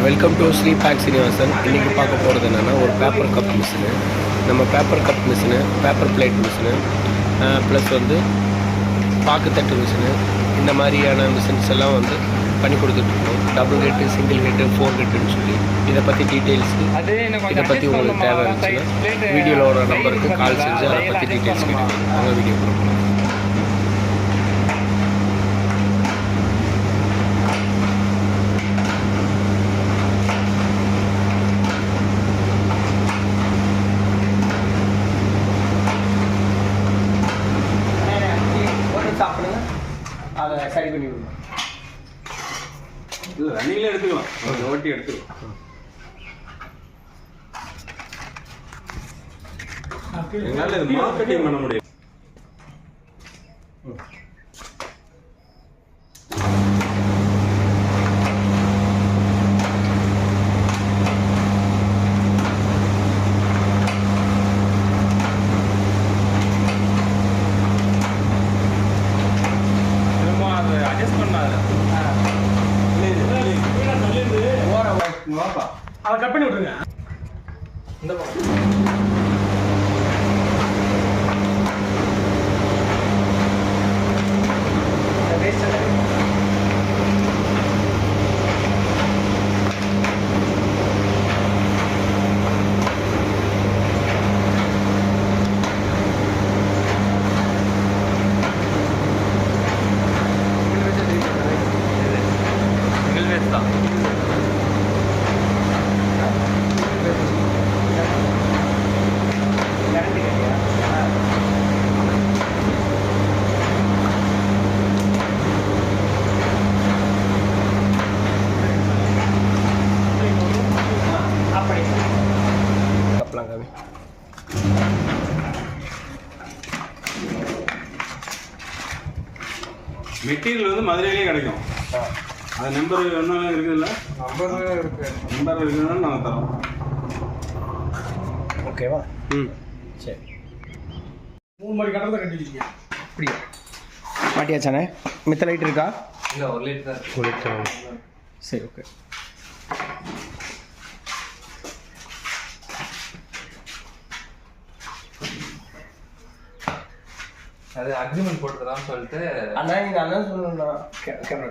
Welcome to Sri pack Srinivasan இன்றைக்கி பார்க்க போகிறது என்னென்னா ஒரு பேப்பர் கப் மிஷினு நம்ம paper cup machine paper plate machine plus வந்து பாக்குத்தட்டு மிஷினு இந்த மாதிரியான மிஷின்ஸ் எல்லாம் வந்து பண்ணி கொடுத்துட்ருக்கோம் double head single head four ஹெட்டுன்னு சொல்லி. இதை பற்றி டீட்டெயில்ஸு இதை பற்றி உங்களுக்கு தேவை? இருந்துச்சுன்னா ஒரு நம்பருக்கு கால் செஞ்சு அதை பற்றி டீட்டெயில்ஸ்? கேட்டு அவங்க வீடியோ கொடுப்போம் அதை சரி பண்ணி விடுங்க இல்லை ரன்னிங்ல எடுத்துக்கலாம். ஒரு ஓட்டி எடுத்துக்கலாம். எங்களால் இது மார்க்கெட்டிங் பண்ண முடியும் வாப்பா அதை கட் பண்ணி விட்டுருங்க. இந்த பக்கம் காமி மெட்டீரியல் வந்து மதுரையிலே கிடைக்கும். அது நம்பர் ஒன்றும் இருக்குதுல்ல? நம்பர் இருக்குதுன்னா நாங்கள் தரோம். ஓகேவா ம். சரி. மூணு மணி கட்டத்தை கட்டி வச்சிருக்கீங்க. அப்படியா? மாட்டியாச்சானே மித்த லைட் இருக்கா? இல்ல, ஒரு liter தான் இருக்கு. ஒரு லிட்டர் சரி ஓகே அது அக்ரிமெண்ட் போட்டுறதான்னு சொல்லிட்டு அண்ணா நீங்கள் அண்ணா சொல்லணும்ண்ணா கேமரா